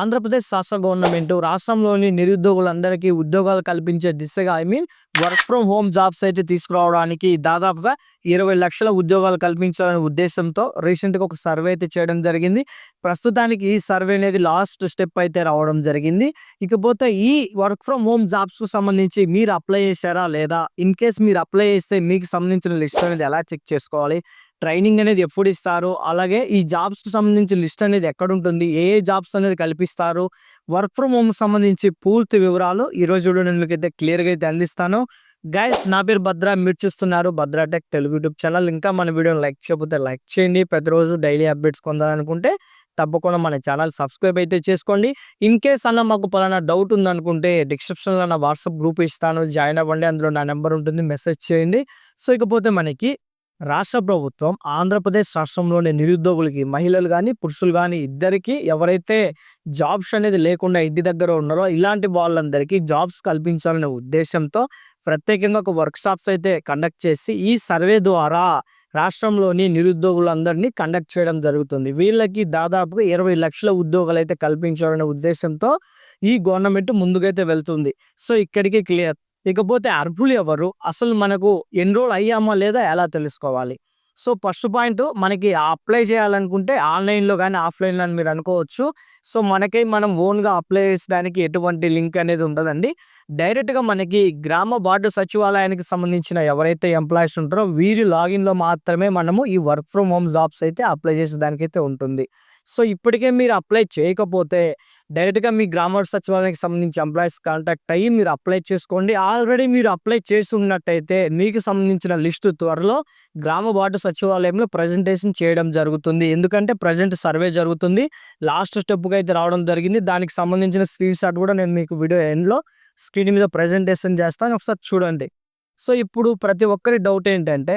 ఆంధ్రప్రదేశ్ రాష్ట్ర గవర్నమెంట్ రాష్ట్రంలోని నిరుద్యోగులందరికీ ఉద్యోగాలు కల్పించే దిశగా I mean work from home jobs అయితే తీసుకురావడానికి దాదాపుగా ఇరవై లక్షల ఉద్యోగాలు కల్పించాలనే ఉద్దేశంతో రీసెంట్గా ఒక సర్వే అయితే చేయడం జరిగింది. ప్రస్తుతానికి ఈ సర్వే అనేది లాస్ట్ స్టెప్ అయితే రావడం జరిగింది. ఇకపోతే ఈ వర్క్ ఫ్రమ్ హోమ్ జాబ్స్కు సంబంధించి మీరు అప్లై చేశారా లేదా? ఇన్ కేస్ మీరు అప్లై చేస్తే మీకు సంబంధించిన లిస్ట్ అనేది ఎలా చెక్ చేసుకోవాలి? ట్రైనింగ్ అనేది ఎప్పుడు ఇస్తారు అలాగే ఈ జాబ్స్కి సంబంధించిన లిస్ట్ అనేది ఎక్కడ ఉంటుంది ఏ ఏ జాబ్స్ అనేది కల్పిస్తారు వర్క్ ఫ్రమ్ హోమ్ సంబంధించి పూర్తి వివరాలు ఈరోజు నేను మీకు అయితే క్లియర్గా అయితే అందిస్తాను. గైస్ నా పేరు భద్ర మీరు చూస్తున్నారు భద్రాటెక్ తెలుగు యూట్యూబ్ ఛానల్. ఇంకా మన వీడియోని లైక్ చేయకపోతే లైక్ చేయండి. ప్రతిరోజు డైలీ అప్డేట్స్ పొందాలనుకుంటే తప్పకుండా మన ఛానల్ సబ్స్క్రైబ్ అయితే చేసుకోండి. ఇన్ కేస్ అన్న మాకు పలానా డౌట్ ఉందనుకుంటే డిస్క్రిప్షన్లో నా వాట్సాప్ గ్రూప్ ఇస్తాను. జాయిన్ అవ్వండి. అందులో నా నెంబర్ ఉంటుంది. మెసేజ్ చేయండి. సో ఇకపోతే మనకి రాష్ట్ర ప్రభుత్వం ఆంధ్రప్రదేశ్ రాష్ట్రంలోని నిరుద్యోగులకి మహిళలు కానీ పురుషులు కానీ ఇద్దరికి ఎవరైతే జాబ్స్ అనేది లేకుండా ఇంటి దగ్గర ఉన్నారో ఇలాంటి వాళ్ళందరికీ జాబ్స్ కల్పించాలనే ఉద్దేశంతో ప్రత్యేకంగా ఒక వర్క్షాప్స్ అయితే కండక్ట్ చేసి ఈ సర్వే ద్వారా రాష్ట్రంలోని నిరుద్యోగులందరినీ కండక్ట్ చేయడం జరుగుతుంది. వీళ్ళకి దాదాపుగా ఇరవై లక్షల ఉద్యోగాలు అయితే కల్పించాలనే ఉద్దేశంతో ఈ గవర్నమెంట్ ముందుకైతే వెళ్తుంది. సో ఇక్కడికి క్లియర్. ఇకపోతే అర్హులు ఎవరు? అసలు మనకు ఎన్రోల్ అయ్యామా లేదా ఎలా తెలుసుకోవాలి? సో ఫస్ట్ పాయింట్ మనకి అప్లై చేయాలనుకుంటే ఆన్లైన్లో కానీ ఆఫ్లైన్లో అని మీరు అనుకోవచ్చు. సో మనకి మనం ఓన్గా అప్లై చేసడానికి ఎటువంటి లింక్ అనేది ఉండదండి. డైరెక్ట్గా మనకి గ్రామ వార్డు సచివాలయానికి సంబంధించిన ఎవరైతే ఎంప్లాయీస్ ఉంటారో వీరి లాగిన్లో మాత్రమే మనము ఈ వర్క్ ఫ్రమ్ హోమ్ జాబ్స్ అయితే అప్లై చేసేదానికైతే ఉంటుంది. సో ఇప్పటికే మీరు అప్లై చేయకపోతే డైరెక్ట్గా మీ గ్రామ సచివాలయానికి సంబంధించి ఎంప్లాయీస్ కాంటాక్ట్ అయ్యి మీరు అప్లై చేసుకోండి. ఆల్రెడీ మీరు అప్లై చేసి ఉన్నట్టయితే మీకు సంబంధించిన లిస్టు త్వరలో గ్రామ వార్డు సచివాలయంలో ప్రజెంటేషన్ చేయడం జరుగుతుంది. ఎందుకంటే ప్రజెంట్ సర్వే జరుగుతుంది. లాస్ట్ స్టెప్కి అయితే రావడం జరిగింది. దానికి సంబంధించిన స్క్రీన్ షాట్ కూడా నేను మీకు వీడియో ఎండ్లో స్క్రీన్ మీద ప్రజెంటేషన్ చేస్తాను. ఒకసారి చూడండి. సో ఇప్పుడు ప్రతి ఒక్కరి డౌట్ ఏంటంటే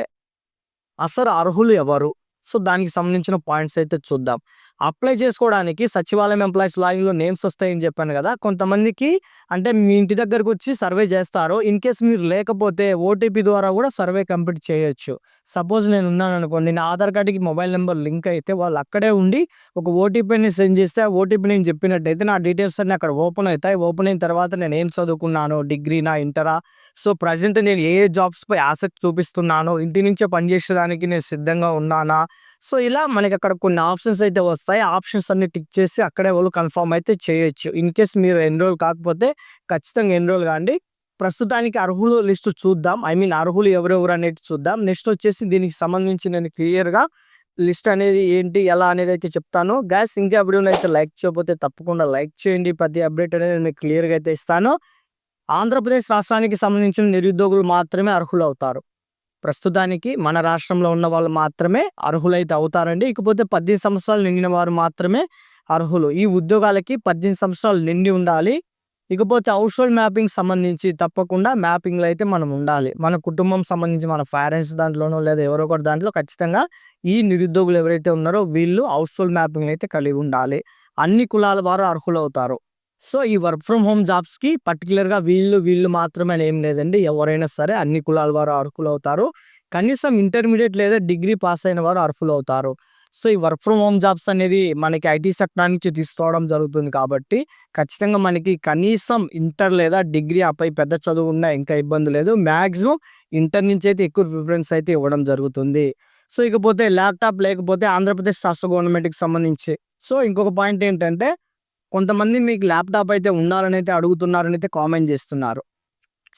అసలు అర్హులు ఎవరు? సో దానికి సంబంధించిన పాయింట్స్ అయితే చూద్దాం. అప్లై చేసుకోవడానికి సచివాలయం ఎంప్లాయీస్ లాగిన్లో నేమ్స్ వస్తాయని చెప్పాను కదా! కొంతమందికి అంటే మీ ఇంటి దగ్గరకు వచ్చి సర్వే చేస్తారు. ఇన్ కేస్ మీరు లేకపోతే ఓటీపీ ద్వారా కూడా సర్వే కంప్లీట్ చేయొచ్చు. సపోజ్ నేను ఉన్నాను అనుకోండి నా ఆధార్ కార్డుకి మొబైల్ నెంబర్ లింక్ అయితే వాళ్ళు అక్కడే ఉండి ఒక ఓటీపీని సెండ్ చేస్తే ఆ ఓటీపీ నేను చెప్పినట్టయితే నా డీటెయిల్స్ అన్ని అక్కడ ఓపెన్ అవుతాయి. ఓపెన్ అయిన తర్వాత నేను ఏం చదువుకున్నాను? డిగ్రీనా? ఇంటరా? సో ప్రజెంట్ నేను ఏ ఏ జాబ్స్పై ఆసక్తి చూపిస్తున్నాను? ఇంటి నుంచే పనిచేసేదానికి నేను సిద్ధంగా ఉన్నానా? సో ఇలా మనకి అక్కడ కొన్ని ఆప్షన్స్ అయితే వస్తాయి. ఆప్షన్స్ అన్ని టిక్ చేసి అక్కడే వాళ్ళు కన్ఫర్మ్ అయితే చేయొచ్చు. ఇన్ కేస్ మీరు ఎన్రోల్ కాకపోతే ఖచ్చితంగా ఎన్రోల్ కాండి. ప్రస్తుతానికి అర్హులు లిస్టు చూద్దాం. ఐ మీన్ అర్హులు ఎవరెవరు అనేది చూద్దాం. నెక్స్ట్ వచ్చేసి దీనికి సంబంధించి నేను క్లియర్గా లిస్ట్ అనేది ఏంటి ఎలా అనేది అయితే చెప్తాను. గ్యాస్ ఇంకా వీడియోని అయితే లైక్ చేయకపోతే తప్పకుండా లైక్ చేయండి. ప్రతి అప్డేట్ అనేది నేను క్లియర్గా అయితే ఇస్తాను. ఆంధ్రప్రదేశ్ రాష్ట్రానికి సంబంధించిన నిరుద్యోగులు మాత్రమే అర్హులు అవుతారు ప్రస్తుతానికి మన రాష్ట్రంలో ఉన్న వాళ్ళు మాత్రమే అర్హులైతే అవుతారండి. ఇకపోతే పద్దెనిమిది సంవత్సరాలు నిండిన వారు మాత్రమే అర్హులు. ఈ ఉద్యోగాలకి పద్దెనిమిది సంవత్సరాలు నిండి ఉండాలి. ఇకపోతే హౌస్ హోల్డ్ మ్యాపింగ్ సంబంధించి తప్పకుండా మ్యాపింగ్లో అయితే మనం ఉండాలి. మన కుటుంబం సంబంధించి మన పేరెంట్స్ దాంట్లోనో లేదా ఎవరో ఒకటి దాంట్లో ఖచ్చితంగా ఈ నిరుద్యోగులు ఎవరైతే ఉన్నారో వీళ్ళు హౌస్ హోల్డ్ మ్యాపింగ్ అయితే కలిగి ఉండాలి. అన్ని కులాల వారు అర్హులవుతారు. సో ఈ వర్క్ ఫ్రమ్ హోమ్ జాబ్స్కి పర్టికులర్గా వీళ్ళు వీళ్ళు మాత్రమే ఏం లేదండి. ఎవరైనా సరే అన్ని కులాల వారు అర్హులు అవుతారు కనీసం ఇంటర్మీడియట్ లేదా డిగ్రీ పాస్ అయిన వారు అర్హులు అవుతారు సో ఈ వర్క్ ఫ్రమ్ హోమ్ జాబ్స్ అనేది మనకి ఐటీ సెక్టర్ నుంచి తీసుకోవడం జరుగుతుంది కాబట్టి ఖచ్చితంగా మనకి కనీసం ఇంటర్ లేదా డిగ్రీ ఆపై పెద్ద చదువు ఉన్నా ఇంకా ఇబ్బంది లేదు. మ్యాక్సిమం ఇంటర్ నుంచి అయితే ఎక్కువ ప్రిఫరెన్స్ అయితే ఇవ్వడం జరుగుతుంది. సో ఇకపోతే ల్యాప్టాప్ లేకపోతే ఆంధ్రప్రదేశ్ రాష్ట్ర గవర్నమెంట్కి సంబంధించి. సో ఇంకొక పాయింట్ ఏంటంటే కొంతమంది మీకు ల్యాప్టాప్ అయితే ఉండాలని అయితే అడుగుతున్నారని అయితే కామెంట్ చేస్తున్నారు.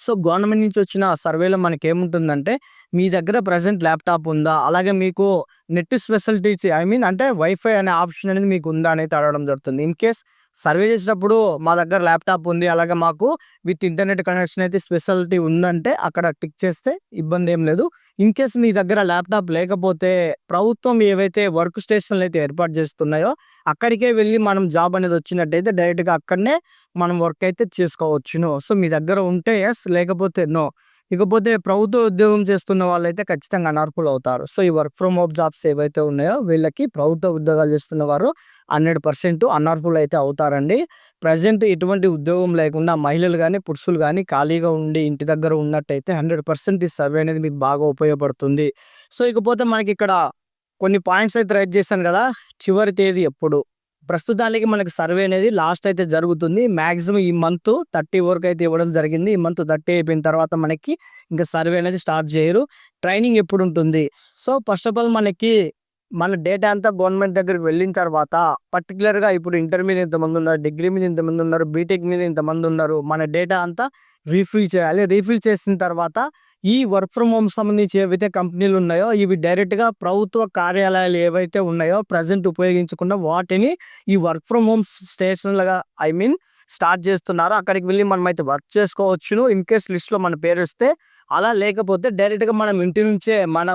సో గవర్నమెంట్ నుంచి వచ్చిన సర్వేలో మనకి ఏముంటుందంటే మీ దగ్గర ప్రజెంట్ ల్యాప్టాప్ ఉందా? అలాగే మీకు నెట్ స్పెషలిటీస్ ఐ మీన్ అంటే వైఫై అనే ఆప్షన్ అనేది మీకు ఉందా అనేది అడగడం జరుగుతుంది. ఇన్ కేస్ సర్వే చేసినప్పుడు మా దగ్గర ల్యాప్టాప్ ఉంది అలాగే మాకు విత్ ఇంటర్నెట్ కనెక్షన్ అయితే స్పెషాలిటీ ఉందంటే అక్కడ టిక్ చేస్తే ఇబ్బంది ఏం లేదు. ఇన్ కేస్ మీ దగ్గర ల్యాప్టాప్ లేకపోతే ప్రభుత్వం ఏవైతే వర్క్ స్టేషన్లు అయితే ఏర్పాటు చేస్తున్నాయో అక్కడికే వెళ్ళి మనం జాబ్ అనేది వచ్చినట్టయితే డైరెక్ట్గా అక్కడనే మనం వర్క్ అయితే చేసుకోవచ్చును. సో మీ దగ్గర ఉంటే ఎస్ లేకపోతే నో. ఇకపోతే ప్రభుత్వ ఉద్యోగం చేస్తున్న వాళ్ళైతే ఖచ్చితంగా అనర్హులు అవుతారు సో ఈ వర్క్ ఫ్రమ్ హోమ్ జాబ్స్ ఏవైతే ఉన్నాయో వీళ్ళకి ప్రభుత్వ ఉద్యోగాలు చేస్తున్న వారు హండ్రెడ్ పర్సెంట్ అనర్హులు అయితే అవుతారండి. ప్రజెంట్ ఎటువంటి ఉద్యోగం లేకుండా మహిళలు కానీ పురుషులు కానీ ఖాళీగా ఉండి ఇంటి దగ్గర ఉన్నట్టయితే హండ్రెడ్ పర్సెంట్ ఈ సర్వే అనేది మీకు బాగా ఉపయోగపడుతుంది. సో ఇకపోతే మనకి ఇక్కడ కొన్ని పాయింట్స్ అయితే రైట్ చేశాను కదా చివరి తేదీ ఎప్పుడు? ప్రస్తుతానికి మనకి సర్వే అనేది లాస్ట్ అయితే జరుగుతుంది. మ్యాక్సిమం ఈ మంత్ థర్టీ వరకు అయితే ఇవ్వడం జరిగింది. ఈ మంత్ థర్టీ అయిపోయిన తర్వాత మనకి ఇంకా సర్వే అనేది స్టార్ట్ చేయరు. ట్రైనింగ్ ఎప్పుడు ఉంటుంది? సో ఫస్ట్ ఆఫ్ ఆల్ మనకి మన డేటా అంతా గవర్నమెంట్ దగ్గరికి వెళ్ళిన తర్వాత పర్టికులర్గా ఇప్పుడు ఇంటర్ మీద ఇంతమంది ఉన్నారు డిగ్రీ మీద ఇంతమంది ఉన్నారు బీటెక్ మీద ఇంతమంది ఉన్నారు మన డేటా అంతా రీఫిల్ చేయాలి. రీఫిల్ చేసిన తర్వాత ఈ వర్క్ ఫ్రమ్ హోమ్ సంబంధించి ఏవైతే కంపెనీలు ఉన్నాయో ఇవి డైరెక్ట్గా ప్రభుత్వ కార్యాలయాలు ఏవైతే ఉన్నాయో ప్రజెంట్ ఉపయోగించకుండా వాటిని ఈ వర్క్ ఫ్రమ్ హోమ్ స్టేషన్లుగా ఐ మీన్ స్టార్ట్ చేస్తున్నారు. అక్కడికి వెళ్ళి మనం అయితే వర్క్ చేసుకోవచ్చును. ఇన్ కేస్ లిస్ట్లో మన పేరు వస్తే అలా లేకపోతే డైరెక్ట్గా మనం ఇంటి నుంచే మన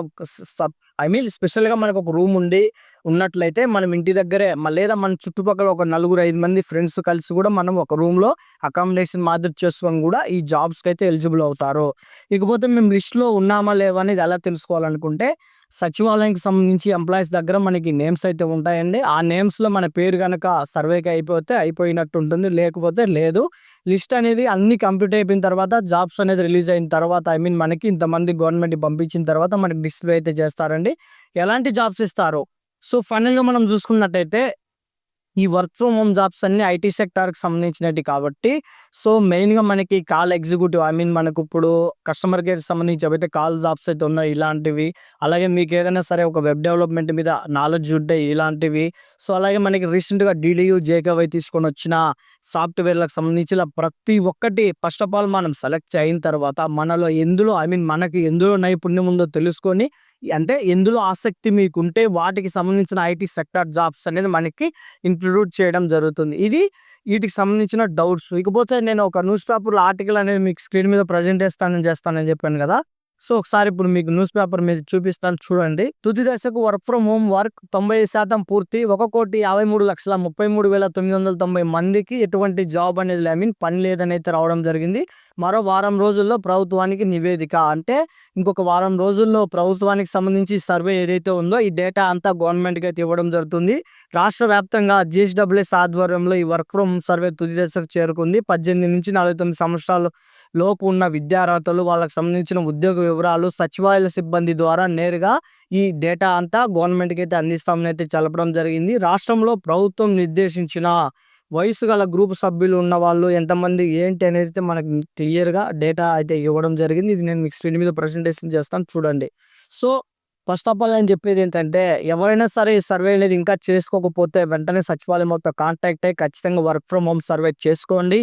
ఐ మీన్ స్పెషల్గా మనకు ఒక రూమ్ ఉండి ఉన్నట్లయితే మనం ఇంటి దగ్గరే లేదా మన చుట్టుపక్కల ఒక నలుగురు ఐదు మంది ఫ్రెండ్స్ కలిసి కూడా మనం ఒక రూమ్లో అకామిడేషన్ మాదిరి చేసుకొని కూడా ఈ జాబ్స్కి అయితే ఎలిజిబుల్ అవుతారు. ఇకపోతే మేము లిస్ట్లో ఉన్నామా లేవా అనేది ఎలా తెలుసుకోవాలనుకుంటే సచివాలయానికి సంబంధించి ఎంప్లాయీస్ దగ్గర మనకి నేమ్స్ అయితే ఉంటాయండి. ఆ నేమ్స్లో మన పేరు కనుక సర్వేకి అయిపోతే అయిపోయినట్టు ఉంటుంది లేకపోతే లేదు. లిస్ట్ అనేది అన్ని కంప్లీట్ అయిపోయిన తర్వాత జాబ్స్ అనేది రిలీజ్ అయిన తర్వాత ఐ మీన్ మనకి ఇంతమంది గవర్నమెంట్ పంపించిన తర్వాత మనకి డిస్ప్లే అయితే చేస్తారండి. ఎలాంటి జాబ్స్ ఇస్తారు? సో ఫైనల్గా మనం చూసుకున్నట్టయితే ఈ వర్క్ ఫ్రమ్ హోమ్ జాబ్స్ అన్ని ఐటీ సెక్టార్కి సంబంధించినవి కాబట్టి సో మెయిన్గా మనకి కాల్ ఎగ్జిక్యూటివ్ ఐ మీన్ మనకు ఇప్పుడు కస్టమర్ కేర్కి సంబంధించి ఏవైతే కాల్ జాబ్స్ అయితే ఉన్నాయి ఇలాంటివి అలాగే మీకు ఏదైనా సరే ఒక వెబ్ డెవలప్మెంట్ మీద నాలెడ్జ్ ఉంటే ఇలాంటివి సో అలాగే మనకి రీసెంట్గా డీడీయూ జేకవై తీసుకొని వచ్చిన సాఫ్ట్వేర్లకు సంబంధించి ఇలా ప్రతి ఒక్కటి ఫస్ట్ ఆఫ్ ఆల్ మనం సెలెక్ట్ అయిన తర్వాత మనలో ఎందులో ఐ మీన్ మనకి ఎందులో నైపుణ్యం ఉందో తెలుసుకొని అంటే ఎందులో ఆసక్తి మీకు ఉంటే వాటికి సంబంధించిన ఐటీ సెక్టార్ జాబ్స్ అనేది మనకి ఇంక్లూడ్ చేయడం జరుగుతుంది. ఇది వీటికి సంబంధించిన డౌట్స్. ఇకపోతే నేను ఒక న్యూస్ పేపర్లో ఆర్టికల్ అనేది మీకు స్క్రీన్ మీద ప్రజెంట్ చేస్తానని చేస్తానని చెప్పాను కదా. సో ఒకసారి ఇప్పుడు మీకు న్యూస్ పేపర్ మీద చూపిస్తాను చూడండి. తుది దశకు వర్క్ ఫ్రమ్ హోమ్ వర్క్ తొంభై శాతం పూర్తి. ఒక కోటి యాభై మూడు లక్షల ముప్పై మూడు వేల తొమ్మిది వందల తొంభై మందికి ఎటువంటి జాబ్ అనేది ఐ మీన్ పని లేదని అయితే రావడం జరిగింది. మరో వారం రోజుల్లో ప్రభుత్వానికి నివేదిక. అంటే ఇంకొక వారం రోజుల్లో ప్రభుత్వానికి సంబంధించి సర్వే ఏదైతే ఉందో ఈ డేటా అంతా గవర్నమెంట్కి అయితే ఇవ్వడం జరుగుతుంది. రాష్ట్ర వ్యాప్తంగా జిఎస్డబ్ల్యూఎస్ ఆధ్వర్యంలో ఈ వర్క్ ఫ్రమ్ సర్వే తుది దశకు చేరుకుంది. పద్దెనిమిది నుంచి నలభై తొమ్మిది సంవత్సరాల లోపు ఉన్న విద్యార్హతలు వాళ్ళకి సంబంధించిన ఉద్యోగ వివరాలు సచివాలయ సిబ్బంది ద్వారా నేరుగా ఈ డేటా అంతా గవర్నమెంట్కి అయితే అందిస్తామని అయితే తెలపడం జరిగింది. రాష్ట్రంలో ప్రభుత్వం నిర్దేశించిన వయసు గల గ్రూప్ సభ్యులు ఉన్న వాళ్ళు ఎంతమంది ఏంటి అనేది అయితే మనకి క్లియర్గా డేటా అయితే ఇవ్వడం జరిగింది. ఇది నేను మీకు స్క్రీన్ మీద ప్రజెంటేషన్ చేస్తాను చూడండి. సో ఫస్ట్ ఆఫ్ ఆల్ నేను చెప్పేది ఏంటంటే ఎవరైనా సరే ఈ సర్వే అనేది ఇంకా చేసుకోకపోతే వెంటనే సచివాలయం మొత్తం కాంటాక్ట్ అయ్యి ఖచ్చితంగా వర్క్ ఫ్రమ్ హోమ్ సర్వే చేసుకోండి.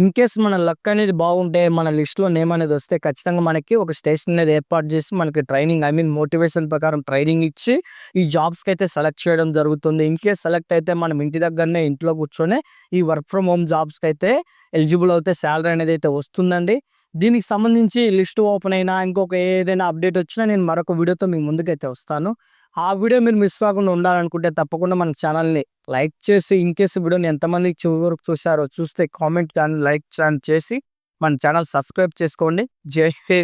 ఇన్ కేస్ మన లక్ అనేది బాగుంటే మన లిస్ట్లో నేమ్ అనేది వస్తే ఖచ్చితంగా మనకి ఒక స్టేషన్ అనేది ఏర్పాటు చేసి మనకి ట్రైనింగ్ ఐ మీన్ మోటివేషన్ ప్రకారం ట్రైనింగ్ ఇచ్చి ఈ జాబ్స్కి అయితే సెలెక్ట్ చేయడం జరుగుతుంది. ఇన్ కేస్ సెలెక్ట్ అయితే మనం ఇంటి దగ్గరనే ఇంట్లో కూర్చొని ఈ వర్క్ ఫ్రమ్ హోమ్ జాబ్స్కి అయితే ఎలిజిబుల్ అయితే శాలరీ అనేది అయితే వస్తుందండి. దీనికి సంబంధించి లిస్ట్ ఓపెన్ అయినా ఇంకొక ఏదైనా అప్డేట్ వచ్చినా నేను మరొక వీడియోతో మీ ముందుకైతే వస్తాను. ఆ వీడియో మీరు మిస్ కాకుండా ఉండాలనుకుంటే తప్పకుండా మన ఛానల్ని లైక్ చేసి ఇన్ కేసు వీడియోని ఎంతమంది చివరకు చూసారో చూస్తే కామెంట్ కానీ లైక్ కానీ చేసి మన ఛానల్ సబ్స్క్రైబ్ చేసుకోండి. జై హింద్.